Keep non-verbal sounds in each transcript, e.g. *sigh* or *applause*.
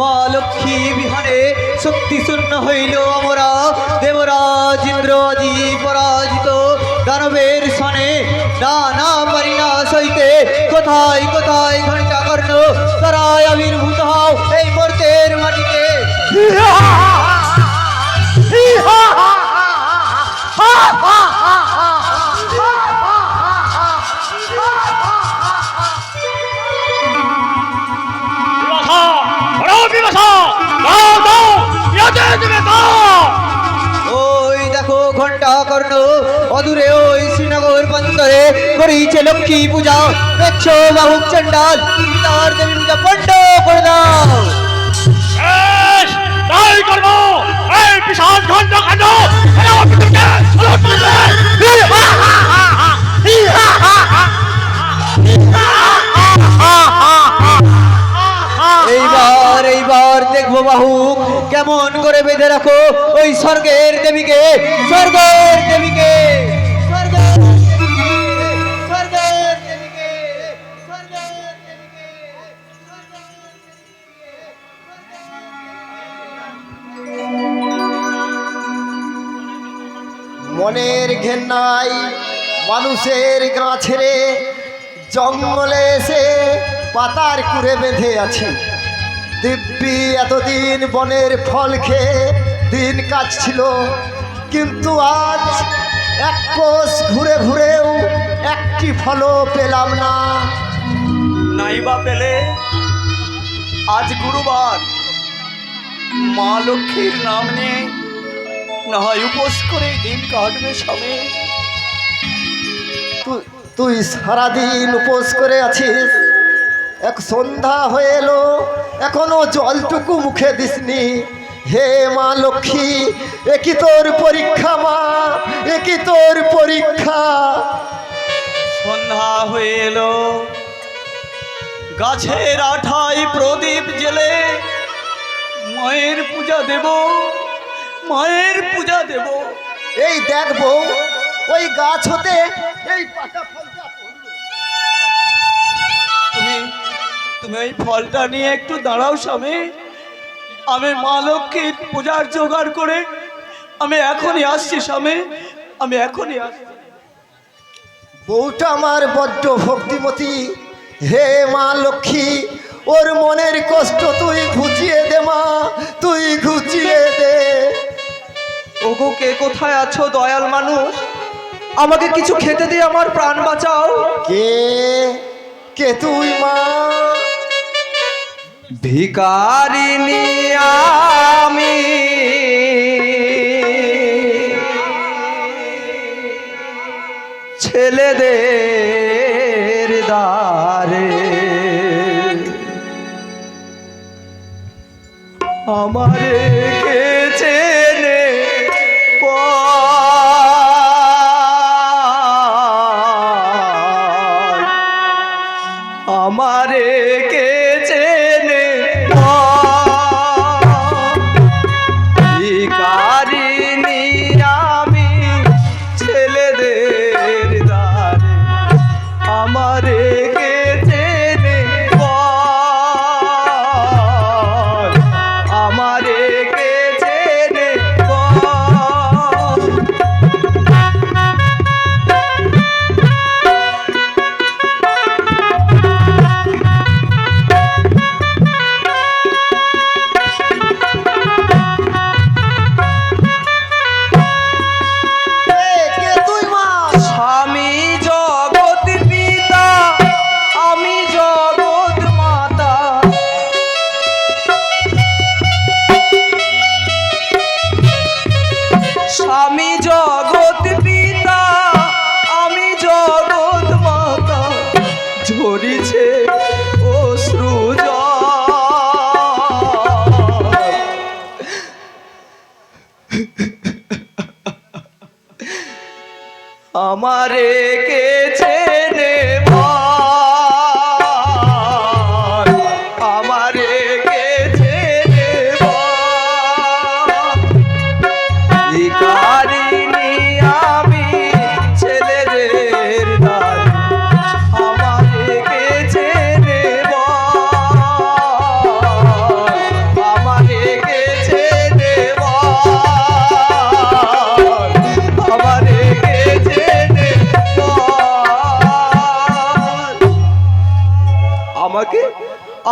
মা লক্ষ্মী বিহানে শক্তি শূন্য হইল আমরা দেবরাজ ইন্দ্র আজি পরাজিত দানবের সনে না না পারি না সইতে কোথায় কোথায় ঘণ্টা কর্ণ তারাই আবির্ভূত হও এই মর্তের মাটিতে বিবাসা কর্ণ অদূরে ওই শ্রীনগর প্রান্তরে করিছে লক্ষ্মী পূজা। দেখছ বাহুক চণ্ডাল তার দেবী পূজা পণ্ড করে দাও। বেশ তাই করব। এই বিশাল ঘণ্টা কাণ্ড এরা অপিতুকে এইবার এইবার দেখব বাহুক কেমন করে বেঁধে রাখো। ওই স্বর্গের দেবীকে স্বর্গের দেবীকে। স্বর্গের দেবীকে, স্বর্গের দেবীকে, স্বর্গের দেবীকে, মনের ঘেন্নাই মানুষের গা ছেড়ে জঙ্গলে এসে পাতার কুড়ে বেঁধে আছে। দিব্যি এতদিন বনের ফল খেয়ে দিন কাটছিল কিন্তু আজ এক কোষ ঘুরে ঘুরেও একটি ফলও পেলাম না। নাইবা পেলে আজ গুরুবার। মা লক্ষ্মীর নাম নিয়ে না হয় উপোস করে দিন কাটবে তুই তুই সারাদিন উপোস করে আছিস? এক সন্ধ্যা হয়ে এলো। এখনও জলটুকু মুখে দিসনি। হে মা লক্ষ্মী একই তোর পরীক্ষা মা? একই তোর পরীক্ষা? সন্ধ্যা হয়ে এলো। গাছের আঠায় প্রদীপ জেলে। মায়ের পূজা দেব মায়ের পূজা দেব। এই দেখব ওই গাছ হতে এই পাকা ফলটা তুমি ওই ফলটা নিয়ে একটু দাঁড়াও স্বামী। আমি মা লক্ষ্মীর পূজার জোগাড় করে আমি এখনই আসছি স্বামী আমি এখনই আসছি। বউটা আমার বড্ড ভক্তিমতী। হে মা লক্ষ্মী ওর মনের কষ্ট তুই ঘুচিয়ে দে মা তুই ঘুচিয়ে দে। ওগো কে কোথায় আছো দয়াল মানুষ? আমাকে কিছু খেতে দিয়ে আমার প্রাণ বাঁচাও। কে? কে তুই মা? ভিকারিনী আমি ছেলেদের দারে আমারে আমারে কে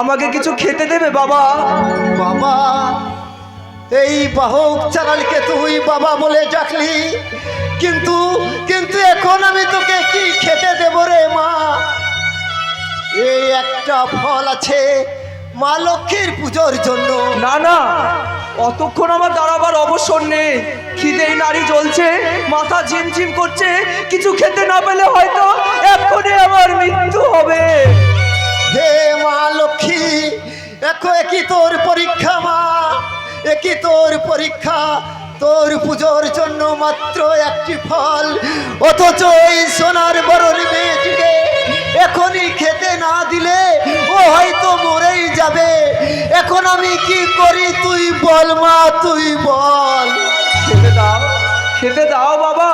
আমাকে কিছু খেতে দেবে বাবা? বাবা এই বাহক চালালকে তুই বাবা বলে ডাকলি। কিন্তু কিন্তু এখন আমি তোকে কি খেতে দেব রে মা? এই একটা ফল আছে মা লক্ষ্মীর পুজোর জন্য। না না অতক্ষণ আমার দাঁড়াবার অবসর নেই। খিদেই নারী জ্বলছে মাথা ঝিমঝিম করছে কিছু খেতে না পেলে হয়তো এক্ষুনি আমার মৃত্যু হবে। হে মা লক্ষ্মী দেখো একই তোর পরীক্ষা মা একই তোর পরীক্ষা। তোর পুজোর জন্য মাত্র একটি ফল। অথচ এই সোনার বড়র মেয়েটিকে এখনই খেতে না দিলে ও হয়তো মরেই যাবে। এখন আমি কি করি তুই বল মা তুই বল। খেতে দাও খেতে দাও বাবা।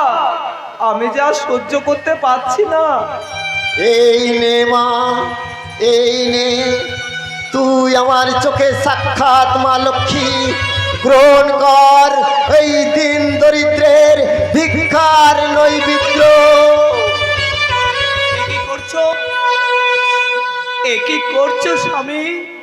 আমি যা সহ্য করতে পারছি না। এই নে মা এই নে, তুই আমার চোখে সাক্ষাৎ মা লক্ষ্মী, গ্রহণ কর এই দিন দরিদ্রের ভিক্ষার করছ? এ কি করছ, স্বামী?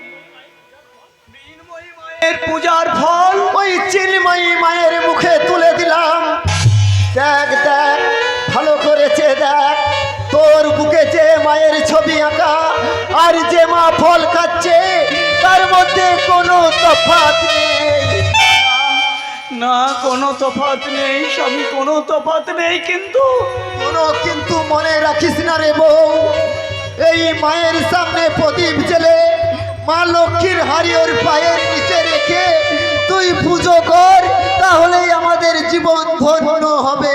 ফল খাচ্ছে তার মধ্যে কোনো তফাৎ নেই। না কোনো তফাৎ নেই স্বামী কোনো তফাৎ নেই কিন্তু কোনো কিন্তু মনে রাখিস না রে বউ। এই মায়ের সামনে প্রদীপ জেলে মা লক্ষ্মীর হাড়ি ওর পায়ের নিচে রেখে তুই পুজো কর তাহলেই আমাদের জীবন ধন্য হবে।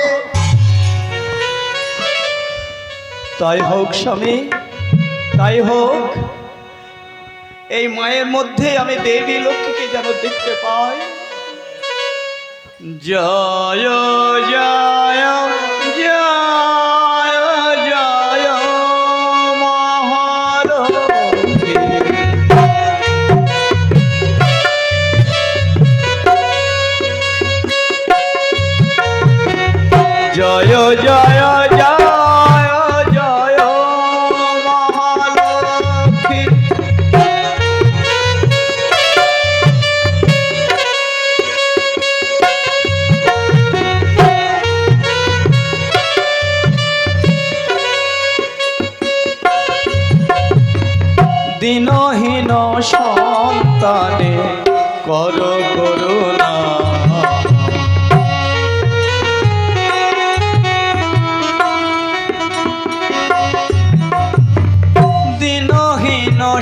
তাই হোক স্বামী তাই হোক। এই মায়ের মধ্যে আমি দেবী লক্ষ্মীকে যেন দেখতে পাই। জয় জয়।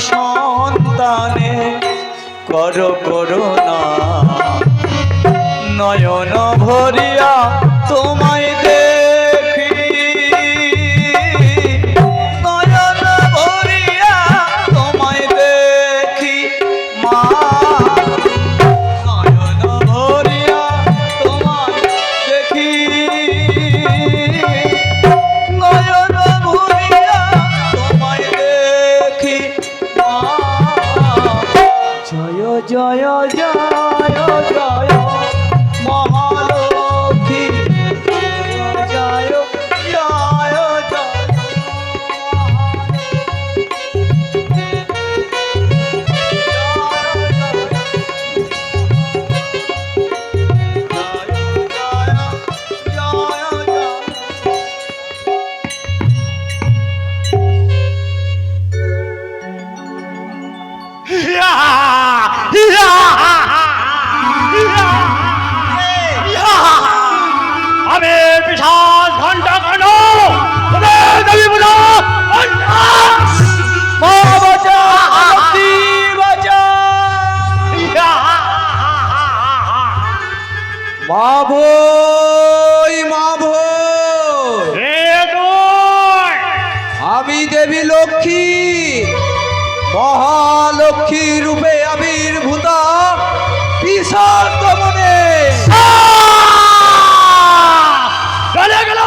সন্তানে কর করুণা নয়ন ভরিয়া তোমায় মা ভই মা ভই আমি দেবী লক্ষ্মী মহালক্ষ্মী রূপে আবির্ভূতা বিশাল দমনে চলে গেল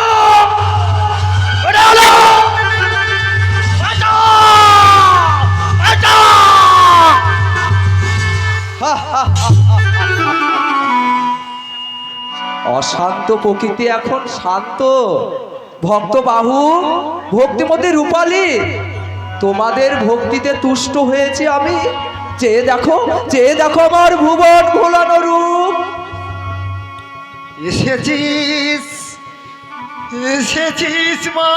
বাঁচাও! বাঁচাও! অশান্ত প্রকৃতি এখন শান্ত। ভক্ত বাহু ভক্তি মধ্যে রূপালী, তোমাদের ভক্তিতে তুষ্ট হয়েছে আমি। চেয়ে দেখো চেয়ে দেখো আমার ভুবন ভোলানো রূপ। এসেছিস এসেছিস মা।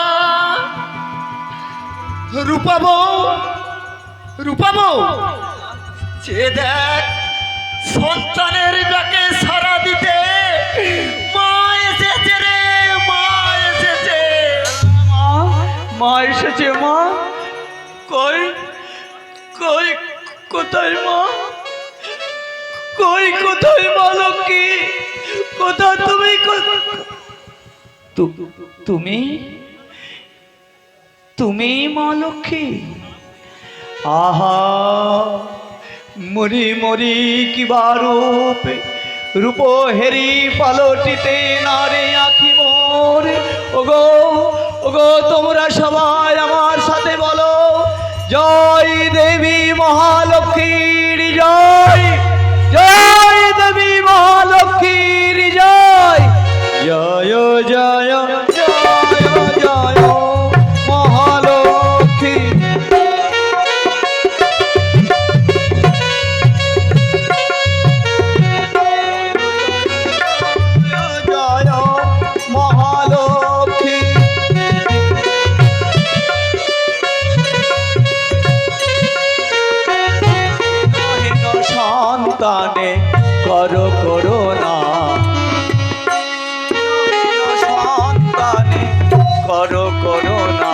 রূপাবো রূপাবো। চেয়ে দেখ, সন্তানের ডাকে সারা দিতে মা এসেছে রে মা এসেছে। মা মা। কই কই, কোথায় মা? কই, কোথায় মা লক্ষ্মী? কোথায় তুমি? তুমি? তুমি মা লক্ষ্মী? আহা, মরি মরি কিবা রূপ রূপ হেরি পালটিতে নারে আখি মোর। ওগো ওগো, তোমরা সবাই আমার সাথে বলো, জয় দেবী মহালক্ষ্মীর জয় জয় দেবী মহালক্ষ্মীর জয়। জয় জয় জয় কর করোনা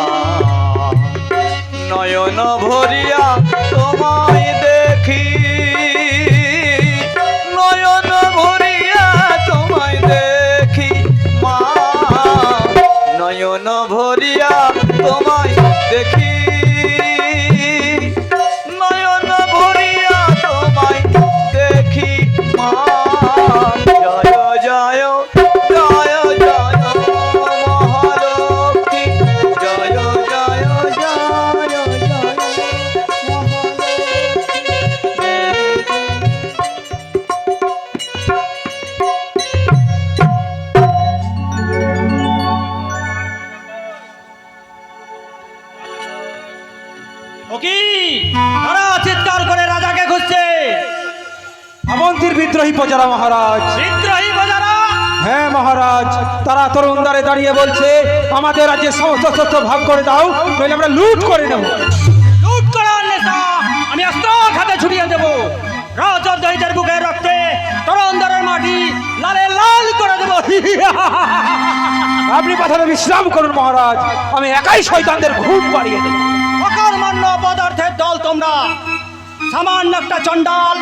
নয়ন ভরিয়া তোমায় দেখি। নয়ন ভরিয়া তোমায় দেখি মা। নয়ন ভরিয়া তোমায় বিদ্রোহী প্রজারা মহারাজ। বিদ্রোহী বাজারা হ্যাঁ মহারাজ তারা তরুণ দ্বারে দাঁড়িয়ে বলছে আমাদের রাজ্যের সমস্ত তথ্য ভাগ করে দাও নইলে আমরা লুট করে নেব। লুট করার নেশা আমি অস্ত্র খাতে ছুটিয়ে দেব। রাজদ্বৈতের বুকে রক্তে তরন্দরের মাটি লালে লাল করে দেব। আপনি পাথারে বিশ্রাম করুন মহারাজ আমি একাই শয়তানদের ঘুম পাড়িয়ে দেবো। অকর্মান্য পদার্থের দল তোমরা সামান্য একটা চণ্ডাল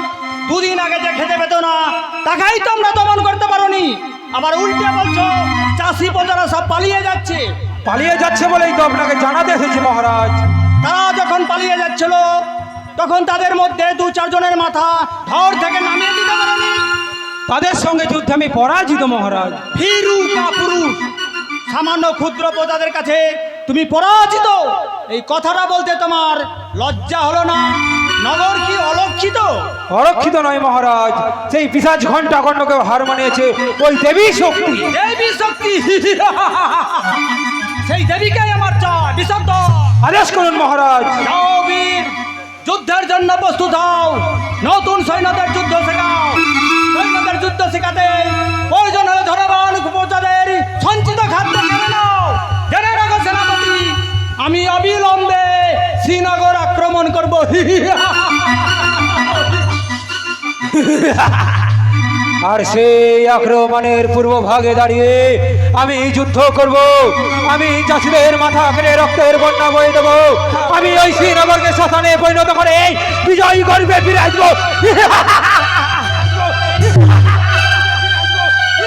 দুদিন আগে যে খেতে পেত না তাকেই তোমরা দমন করতে পারোনি। আবার উল্টে বলছো চাষি প্রজারা সব পালিয়ে যাচ্ছে। পালিয়ে যাচ্ছে বলেই তো আপনাকে জানাতে এসেছি মহারাজ। তারা যখন পালিয়ে যাচ্ছিল তখন তাদের মধ্যে দু চারজনের মাথা ধর থেকে নামিয়ে দিতে পারেনি। তাদের সঙ্গে যুদ্ধে আমি পরাজিত মহারাজ। ভীরু কাপুরুষ সামান্য ক্ষুদ্র প্রজাদের কাছে তুমি পরাজিত। এই কথাটা বলতে তোমার লজ্জা হলো না। নগর কি অলক্ষিত? অরক্ষিত নয় মহারাজ। সেই পিসাজ ঘণ্টা খণ্ডকে হার মানিয়েছে ওই দেবী শক্তি। দেবী শক্তি। সেই দেবীকে আমার চাই বিশব্দ। আদেশ করুন মহারাজ। যাও বীর যুদ্ধের জন্য প্রস্তুত হও। নতুন সৈন্যদের যুদ্ধ শেখাও। সৈন্যদের যুদ্ধ শেখাতে প্রয়োজন হলে ধরবান উপজাদের সঞ্চিত আর সেই আক্রমণের পূর্ব ভাগে দাঁড়িয়ে আমি যুদ্ধ করব। আমি চাষিদের মাথা ফেলে রক্তের বন্যা বয়ে দেব। আমি ওই শ্রীনগরকে শ্মশানে পরিণত করে বিজয়ী গর্বে ফিরে আসব। *laughs*